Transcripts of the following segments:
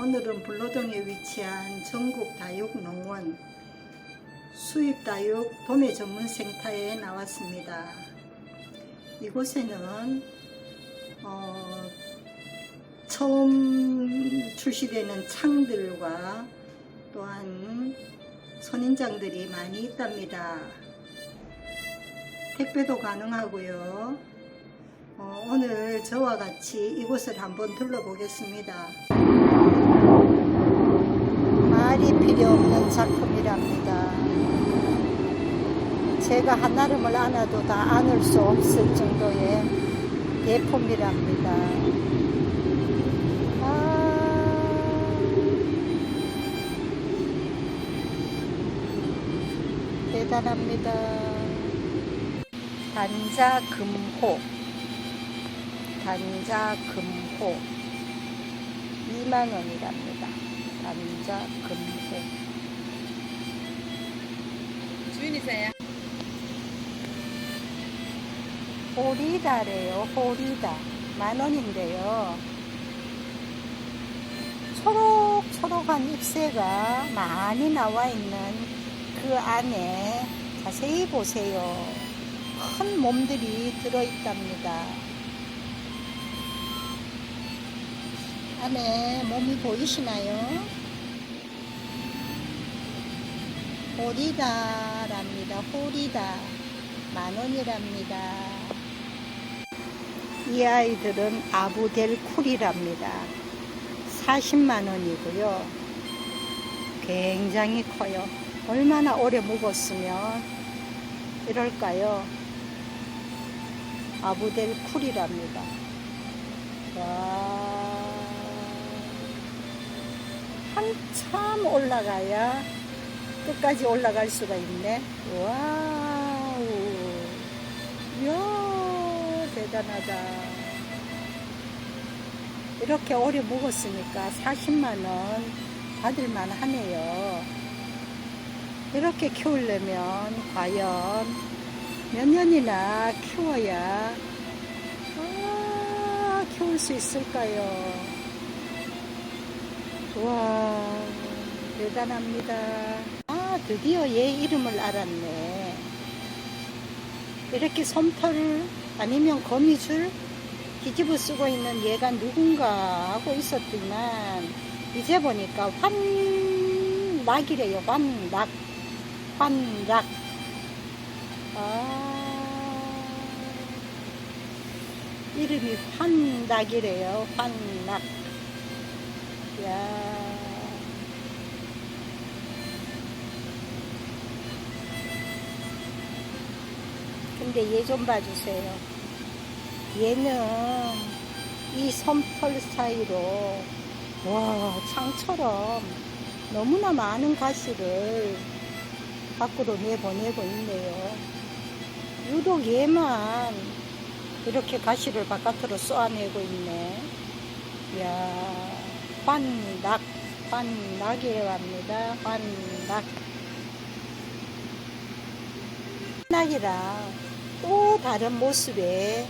오늘은 불로동에 위치한 전국 다육 농원 수입 다육 도매 전문 센터에 나왔습니다. 이곳에는 어, 처음 출시되는 창들과 또한 선인장들이 많이 있답니다. 택배도 가능하고요. 어, 오늘 저와 같이 이곳을 한번 둘러보겠습니다. 말이 필요 없는 작품이랍니다. 제가 한아름을 안아도 다 안을 수 없을 정도의 예품이랍니다. 아, 대단합니다. 단자 금호 단자 금호 2만 원이랍니다. 단자 금호 주인이세요? 호리다래요. 호리다 만 원인데요. 초록초록한 잎새가 많이 나와 있는 그 안에 자세히 보세요. 큰 몸들이 들어있답니다. 안에 몸이 보이시나요? 호리다랍니다. 호리다. 만 원이랍니다. 이 아이들은 아부델 쿨이랍니다. 40만 원이고요. 굉장히 커요. 얼마나 오래 묵었으면 이럴까요? 아부델 쿨이랍니다. 와. 한참 올라가야 끝까지 올라갈 수가 있네. 와우. 이야, 대단하다. 이렇게 오래 묵었으니까 40만원 받을만 하네요. 이렇게 키우려면 과연 몇 년이나 키워야 아, 키울 수 있을까요? 와, 대단합니다. 아, 드디어 얘 이름을 알았네. 이렇게 솜털 아니면 거미줄 뒤집어 쓰고 있는 얘가 누군가 하고 있었지만 이제 보니까 환락이래요. 환락. 환락. 아, 이름이 환락이래요. 환락. 야. 근데 얘 좀 봐주세요. 얘는 이 솜털 사이로 와 창처럼 너무나 많은 가시를 밖으로 내보내고 있네요. 유독 얘만 이렇게 가시를 바깥으로 쏘아내고 있네. 이야, 환락, 환락이라고 합니다. 환락. 환락이랑 또 다른 모습의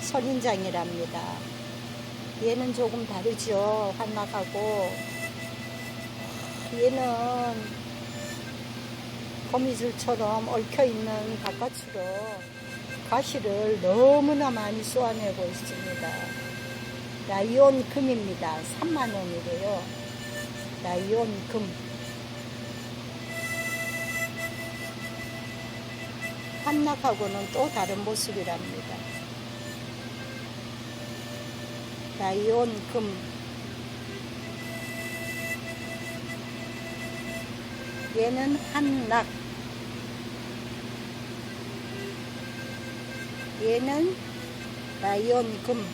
선인장이랍니다. 얘는 조금 다르죠. 환락하고. 얘는 거미줄처럼 얽혀있는 바깥으로 가시를 너무나 많이 쏘아내고 있습니다. 라이온 금입니다. 3만원이래요. 라이온 금. 한락하고는 또 다른 모습이랍니다. 라이온 금. 얘는 한락. 얘는 라이온 금.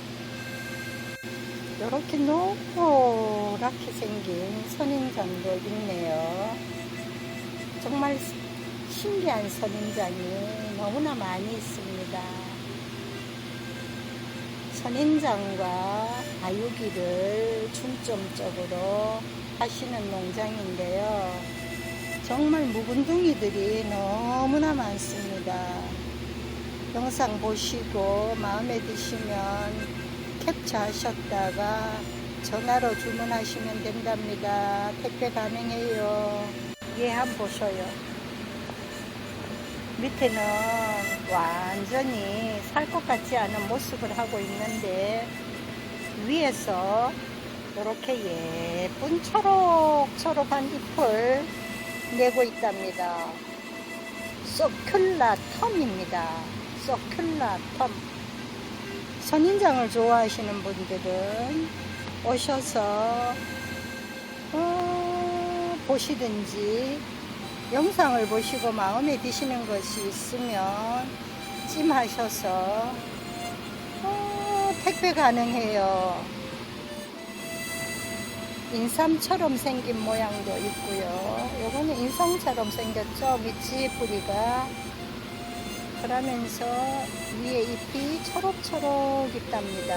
이렇게 노랗게 생긴 선인장도 있네요. 정말 신기한 선인장이 너무나 많이 있습니다. 선인장과 다육이를 중점적으로 하시는 농장인데요. 정말 묵은둥이들이 너무나 많습니다. 영상 보시고 마음에 드시면 캡처하셨다가 전화로 주문하시면 된답니다. 택배 가능해요. 예, 한번 보셔요. 밑에는 완전히 살 것 같지 않은 모습을 하고 있는데 위에서 이렇게 예쁜 초록초록한 잎을 내고 있답니다. 소큘라 텀입니다. 소큘라 텀. 선인장을 좋아하시는 분들은 오셔서 어, 보시든지 영상을 보시고 마음에 드시는 것이 있으면 찜하셔서 어, 택배 가능해요. 인삼처럼 생긴 모양도 있고요. 요거는 인삼처럼 생겼죠. 밑지 뿌리가. 그러면서 위에 잎이 초록초록 있답니다.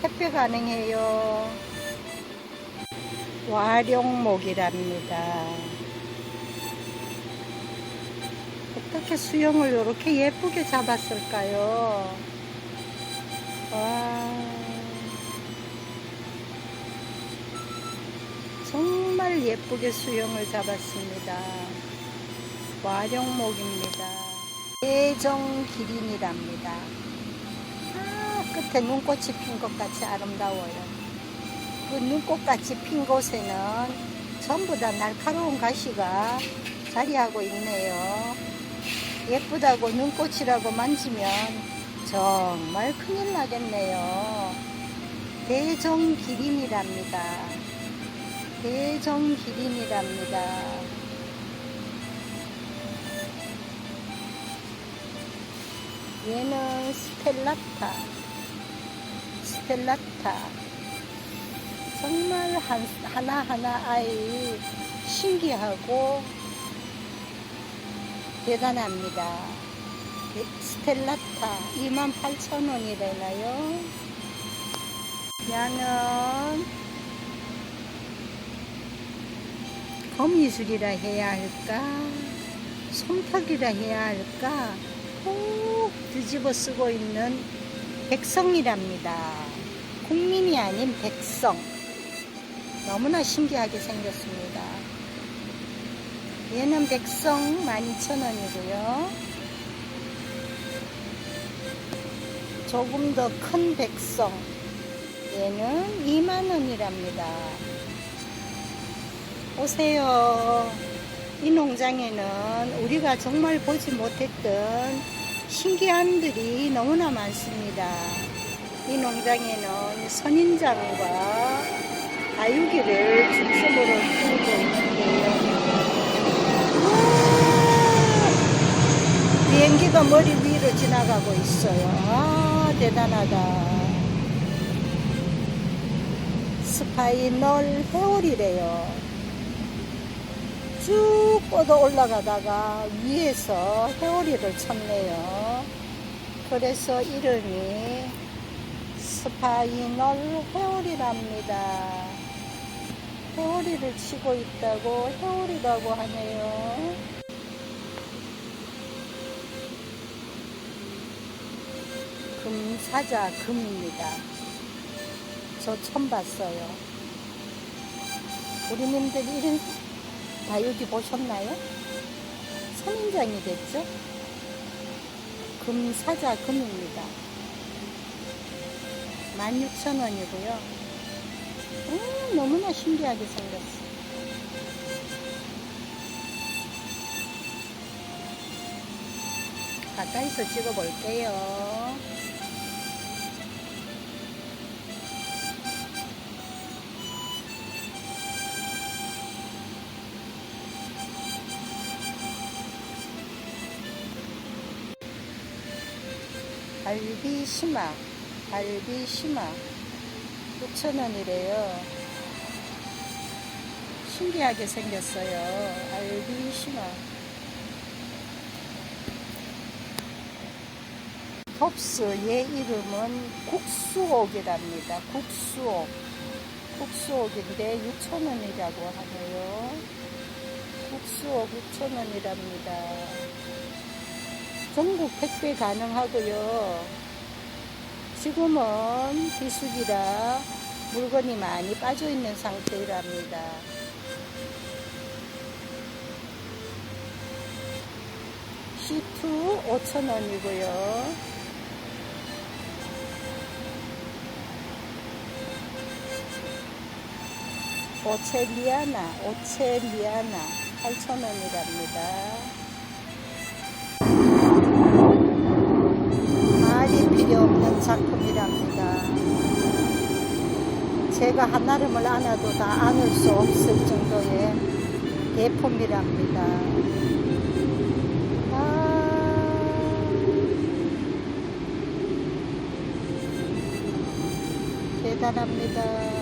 택배 가능해요. 와룡목이랍니다. 어떻게 수영을 이렇게 예쁘게 잡았을까요? 와. 정말 예쁘게 수영을 잡았습니다. 와룡목입니다. 대정기린이랍니다. 아, 끝에 눈꽃이 핀 것 같이 아름다워요. 그 눈꽃같이 핀 곳에는 전부 다 날카로운 가시가 자리하고 있네요. 예쁘다고 눈꽃이라고 만지면 정말 큰일 나겠네요. 대정기린이랍니다. 대정기린이랍니다. 얘는 스텔라타. 스텔라타. 정말 한, 하나하나 아이 신기하고 대단합니다. 스텔라타 28,000원이래나요? 야는 거미줄이라 해야 할까? 솜털이라 해야 할까? 꼭 뒤집어 쓰고 있는 백성이랍니다. 국민이 아닌 백성. 너무나 신기하게 생겼습니다. 얘는 백성 12,000원이고요. 조금 더 큰 백성. 얘는 2만원이랍니다. 오세요. 이 농장에는 우리가 정말 보지 못했던 신기함들이 너무나 많습니다. 이 농장에는 선인장과 아유기를 중심으로 키우고 있는데요. 비행기가 머리 위로 지나가고 있어요. 아, 대단하다. 스파이널 헤어리래요. 쭉 뻗어 올라가다가 위에서 헤어리를 쳤네요. 그래서 이름이 스파이널 헤어리랍니다. 헤어리를 치고 있다고 헤어리라고 하네요. 금사자 금입니다. 저 처음 봤어요. 우리님들 이런 다육이 보셨나요? 선인장이 됐죠? 금사자 금입니다. 16,000원이고요. 음, 너무나 신기하게 생겼어. 가까이서 찍어볼게요. 갈비 심화 6,000원이래요. 신기하게 생겼어요. 톱스 얘 이름은 국수옥이랍니다. 국수옥. 국수옥인데 6,000원이라고 하네요. 국수옥 6,000원이랍니다. 전국 택배 가능하고요. 지금은 비수기라 물건이 많이 빠져 있는 상태랍니다. C2 5,000원이고요. 오체리아나, 오체리아나 8,000원이랍니다. 작품이랍니다. 제가 한나름을 안아도 다 안을 수 없을 정도의 예품이랍니다. 아, 대단합니다.